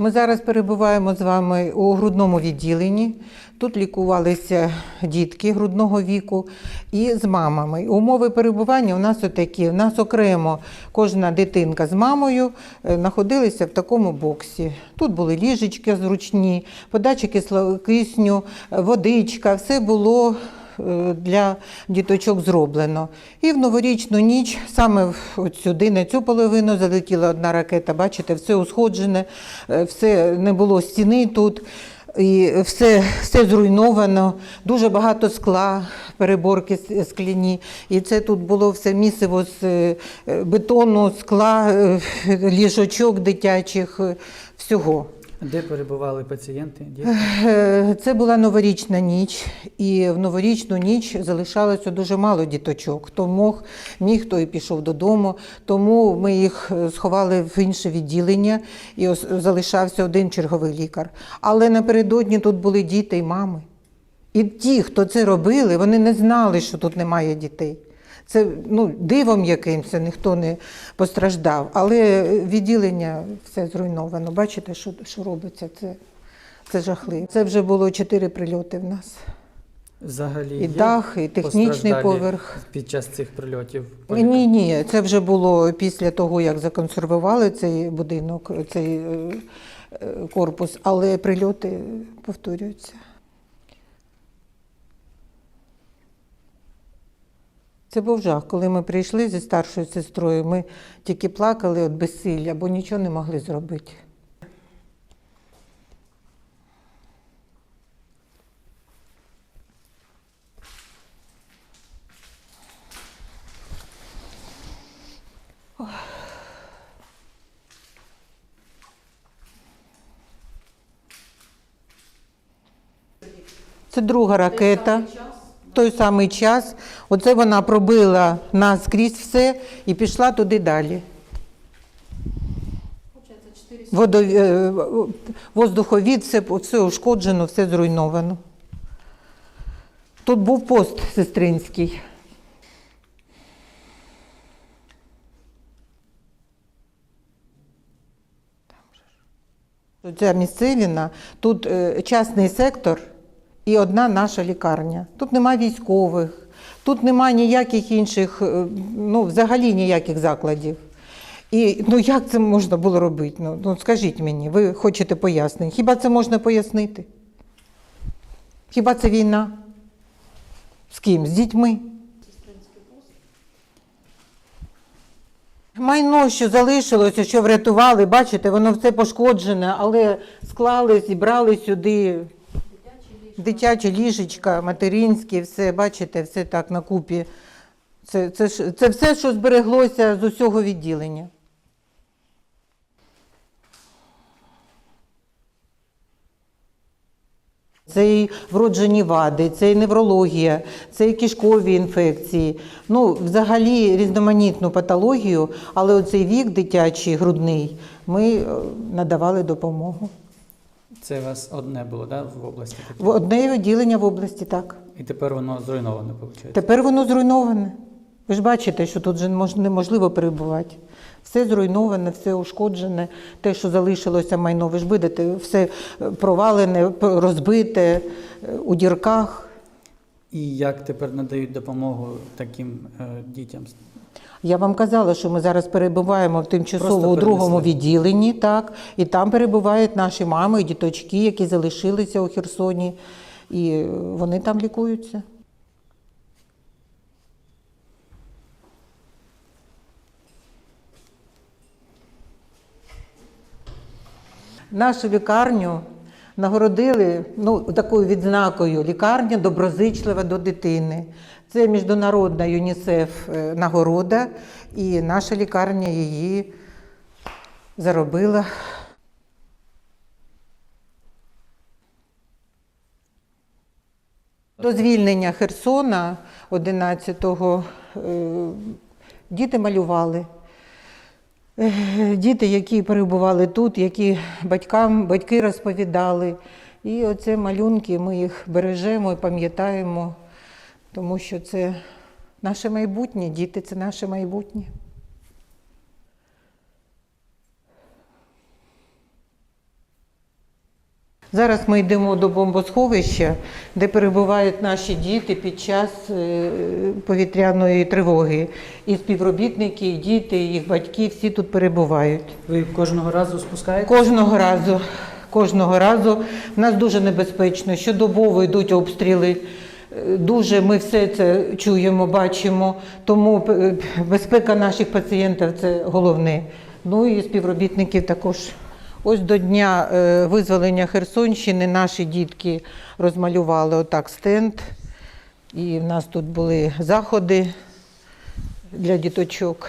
Ми зараз перебуваємо з вами у грудному відділенні. Тут лікувалися дітки грудного віку і з мамами. Умови перебування у нас отакі. У нас окремо кожна дитинка з мамою е, знаходилися в такому боксі. Тут були ліжечки зручні, подача кисню, е, водичка, все було для діточок зроблено. І в новорічну ніч саме от сюди, на цю половину, залетіла одна ракета. Бачите, все усходжене, е, все не було стіни тут. І все, все зруйновано, дуже багато скла, переборки скляні. І це тут було все місиво з е, бетону, скла, е, ліжочок дитячих, е, всього. Де перебували пацієнти? Діти? Е, Це була новорічна ніч, і в новорічну ніч залишалося дуже мало діточок. Хто мог, міг, той пішов додому. Тому ми їх е, сховали в інше відділення, і залишався один черговий лікар. Але напередодні тут були діти і мами. І ті, хто це робили, вони не знали, що тут немає дітей. Це ну, дивом якимось ніхто не постраждав, але відділення все зруйновано. Бачите, що, що робиться? Це, це жахливо. Це вже було чотири прильоти в нас. Взагалі І є дах, і технічний поверх. Під час цих прильотів Ні, ні, це вже було після того, як законсервували цей будинок, цей е, е, корпус, але прильоти повторюються. Це був жах. Коли ми прийшли зі старшою сестрою, ми тільки плакали від безсилля, бо нічого не могли зробити. Це друга ракета. Той самий час. Оце вона пробила нас крізь все і пішла туди далі. Водо, е, воздуховід, все, все ушкоджено, все зруйновано. Тут був пост сестринський. Ця місцевіна, тут е, частний сектор і одна наша лікарня. Тут немає військових, тут немає ніяких інших, е, ну, взагалі ніяких закладів. І ну як це можна було робити? Ну, ну скажіть мені, ви хочете пояснень? Хіба це можна пояснити? Хіба це війна? З ким? З дітьми? Майно, що залишилося, що врятували, бачите, воно все пошкоджене, але склали, зібрали сюди дитячі ліжечка, материнські, все, бачите, все так на купі. Це, це, це все, що збереглося з усього відділення. Це і вроджені вади, це і неврологія, це і кишкові інфекції. Ну, взагалі різноманітну патологію, але оцей вік дитячий, грудний, ми е, надавали допомогу. Це у вас одне було, да, в області? таке? В одне відділення в області, так. І тепер воно зруйноване, виходить? Тепер воно зруйноване. Ви ж бачите, що тут же мож- неможливо перебувати. Все зруйноване, все ушкоджене, те, що залишилося майно, ви ж видите, все е, провалене, п- розбите е, у дірках. І як тепер надають допомогу таким е, дітям? Я вам казала, що ми зараз перебуваємо в тимчасово у другому відділенні, так, і там перебувають наші мами і діточки, які залишилися у Херсоні, і вони там лікуються. Нашу лікарню нагородили ну, такою відзнакою лікарня доброзичлива до дитини. Це міжнародна ЮНІСЕФ е, нагорода, і наша лікарня її заробила. До звільнення Херсона 11-го е, діти малювали. Діти, які перебували тут, які батькам батьки розповідали. І оце малюнки, ми їх бережемо і пам'ятаємо, тому що це наше майбутнє, діти це наше майбутнє. Зараз ми йдемо до бомбосховища, де перебувають наші діти під час е, повітряної тривоги. І співробітники, і діти, і їх батьки всі тут перебувають. Ви кожного разу спускаєте? Кожного разу, кожного разу в нас дуже небезпечно. Щодобово йдуть обстріли. Е, Дуже ми все це чуємо, бачимо. Тому е, безпека наших пацієнтів це головне. Ну і співробітників також. Ось до дня е, визволення Херсонщини наші дітки розмалювали отак стенд. І в нас тут були заходи для діточок.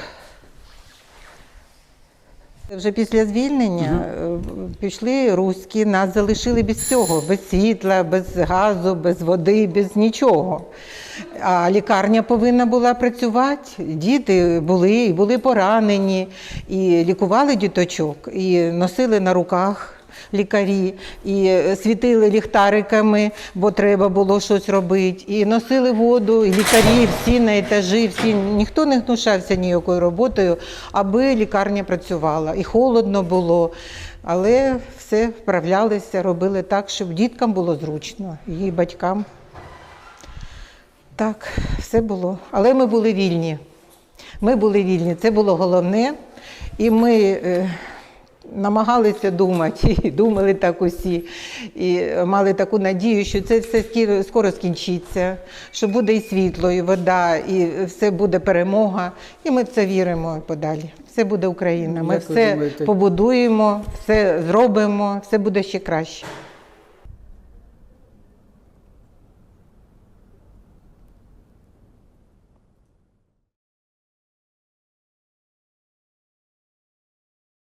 Вже після звільнення е, пішли руські, нас залишили без цього, без світла, без газу, без води, без нічого. А лікарня повинна була працювати. Діти були, і були поранені, і лікували діточок, і носили на руках лікарі, і е, світили ліхтариками, бо треба було щось робити. І носили воду, і лікарі всі на етажі, всі ніхто не гнушався ніякою роботою, аби лікарня працювала. І холодно було. Але все вправлялися, робили так, щоб діткам було зручно, і батькам. Так, все було. Але ми були вільні. Ми були вільні, це було головне. І ми е, намагалися думати, і думали так усі, і мали таку надію, що це все скоро скінчиться, що буде і світло, і вода, і все буде перемога. І ми в це віримо і подалі. Все буде Україна. Ми Як все побудуємо, все зробимо, все буде ще краще.